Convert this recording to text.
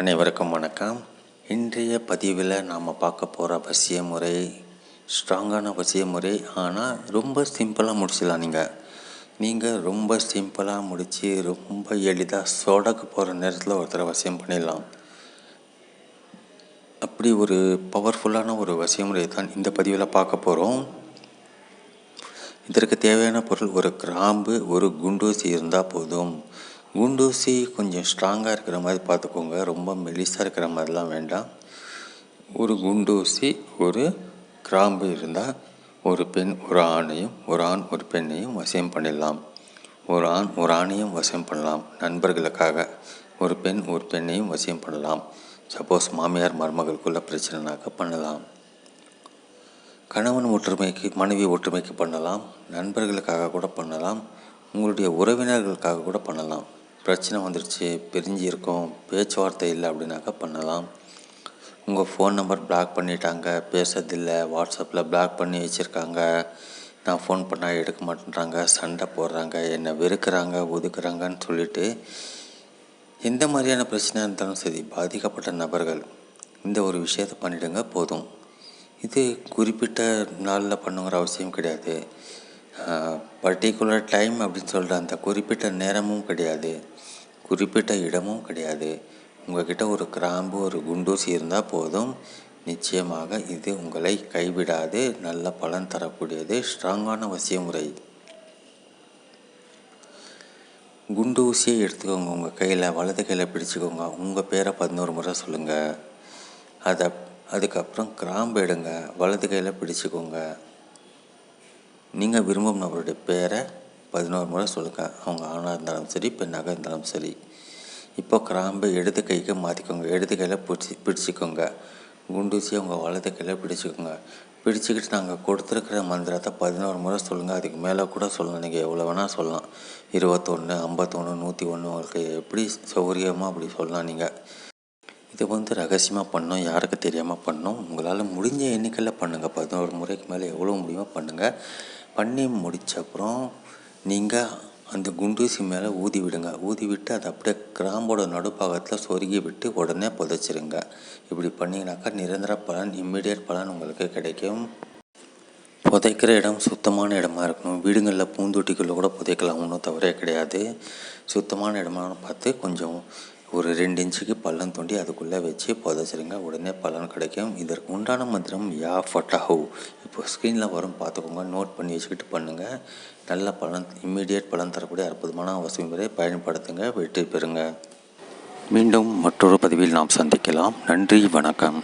அனைவருக்கும் வணக்கம். இன்றைய பதிவில் நாம் பார்க்க போகிற வசிய முறை ஸ்ட்ராங்கான வசிய முறை ஆனால் ரொம்ப சிம்பிளாக முடிச்சிடலாம் நீங்கள் நீங்கள் ரொம்ப சிம்பிளாக முடித்து ரொம்ப எளிதாக சொடக்கு போகிற நேரத்தில் ஒருத்தரை வசியம் பண்ணிடலாம். அப்படி ஒரு பவர்ஃபுல்லான ஒரு வசிய முறை தான் இந்த பதிவில் பார்க்க போகிறோம் இதற்கு தேவையான பொருள் ஒரு கிராம்பு ஒரு குண்டூசி இருந்தால் போதும். குண்டூசி கொஞ்சம் ஸ்ட்ராங்காக இருக்கிற மாதிரி பார்த்துக்கோங்க. ரொம்ப மெலிசாக இருக்கிற மாதிரிலாம் வேண்டாம். ஒரு குண்டூசி ஒரு கிராம்பு இருந்தால் ஒரு பெண் ஒரு ஆணையும் ஒரு ஆண் ஒரு பெண்ணையும் வசியம் பண்ணிடலாம். ஒரு ஆண் ஒரு ஆணையும் வசியம் பண்ணலாம். நண்பர்களுக்காக ஒரு பெண் ஒரு பெண்ணையும் வசியம் பண்ணலாம். சப்போஸ் மாமியார் மருமகளுக்குள்ள பிரச்சனைனாக்க பண்ணலாம். கணவன் ஒற்றுமைக்கு மனைவி ஒற்றுமைக்கு பண்ணலாம். நண்பர்களுக்காக கூட பண்ணலாம். உங்களுடைய உறவினர்களுக்காக கூட பண்ணலாம். பிரச்சனை வந்துடுச்சு பிரிஞ்சு இருக்கோம் பேச்சுவார்த்தை இல்லை அப்படின்னாக்கா பண்ணலாம். உங்கள் ஃபோன் நம்பர் பிளாக் பண்ணிட்டாங்க பேசுறதில்லை வாட்ஸ்அப்பில் பிளாக் பண்ணி வச்சுருக்காங்க. நான் ஃபோன் பண்ணால் எடுக்க மாட்டேன்றாங்க சண்டை போடுறாங்க என்னை வெறுக்கிறாங்க ஒதுக்குறாங்கன்னு சொல்லிட்டு எந்த மாதிரியான பிரச்சனையாக இருந்தாலும் சரி பாதிக்கப்பட்ட நபர்கள் இந்த ஒரு விஷயத்தை பண்ணிடுங்க போதும். இது குறிப்பிட்ட நாளில் பண்ணுங்கிற அவசியம் கிடையாது. பர்டிகுலர் டைம் அப்படின்னு சொல்கிற அந்த குறிப்பிட்ட நேரமும் கிடையாது. குறிப்பிட்ட இடமும் கிடையாது. உங்கள்கிட்ட ஒரு கிராம்பு ஒரு குண்டூசி இருந்தால் போதும். நிச்சயமாக இது உங்களை கைவிடாது. நல்ல பலன் தரக்கூடியது. ஸ்ட்ராங்கான வசிய முறை குண்டு ஊசியை எடுத்துக்கோங்க. உங்கள் கையில் வலது கையில் பிடிச்சிக்கோங்க. உங்கள் பேரை பதினோரு முறை சொல்லுங்கள் அதை அதுக்கப்புறம் கிராம்பு எடுங்க. வலது கையில் பிடிச்சிக்கோங்க. நீங்கள் விரும்பும் நபருடைய பேரை பதினோரு முறை சொல்லுங்கள் அவங்க ஆணாக இருந்தாலும் சரி பெண்ணாக இருந்தாலும் சரி. இப்போ கிராம்பு இடது கைக்கு மாற்றிக்கோங்க இடது கையில் பிடிச்சி பிடிச்சிக்கோங்க. குண்டூசி உங்கள் வலது கையில் பிடிச்சிக்கோங்க. பிடிச்சிக்கிட்டு நாங்கள் கொடுத்துருக்குற மந்திரத்தை பதினோரு முறை சொல்லுங்கள் அதுக்கு மேலே கூட சொல்லலாம். நீங்கள் எவ்வளோ வேணால் சொல்லலாம். இருபத்தொன்று ஐம்பத்தொன்று நூற்றி ஒன்று உங்களுக்கு எப்படி சௌகரியமாக அப்படி சொல்லலாம் நீங்கள் இது வந்து ரகசியமாக பண்ணோம். யாருக்கு தெரியாமல் பண்ணோம். உங்களால் முடிஞ்ச எண்ணிக்கையில் பண்ணுங்கள் பதினோரு முறைக்கு மேலே எவ்வளோ முடியுமோ பண்ணுங்கள் பண்ணி முடித்தப்புறம் நீங்கள் அந்த குண்டூசி மேலே ஊதி விடுங்க. ஊதி விட்டு அதை அப்படியே கிராம்போட நடுப்பாகத்தில் சொருகி விட்டு உடனே புதைச்சிருங்க. இப்படி பண்ணிங்கனாக்கா நிரந்தர பலன் இம்மிடியட் பலன் உங்களுக்கு கிடைக்கும். புதைக்கிற இடம் சுத்தமான இடமா இருக்கணும். வீடுங்களில் பூந்தொட்டிக்குள்ளே கூட புதைக்கலாம். ஒன்றும் தவறே கிடையாது. சுத்தமான இடமா பார்த்து கொஞ்சம் ஒரு ரெண்டு இன்ச்சுக்கு பள்ளம் தோண்டி அதுக்குள்ளே வச்சு புதைச்சிருங்க உடனே பலன் கிடைக்கும். இதற்கு உண்டான மந்திரம் யா ஃபட்டாஹூ. இப்போ ஸ்க்ரீனில் வரும் பார்த்துக்கோங்க. நோட் பண்ணி வச்சுக்கிட்டு பண்ணுங்கள் நல்ல பலன் இம்மிடியேட் பலன் தரக்கூடிய அற்புதமான அவசியம் முறை பயன்படுத்துங்க. வெற்றி பெறுங்க. மீண்டும் மற்றொரு பதிவில் நாம் சந்திக்கலாம். நன்றி வணக்கம்.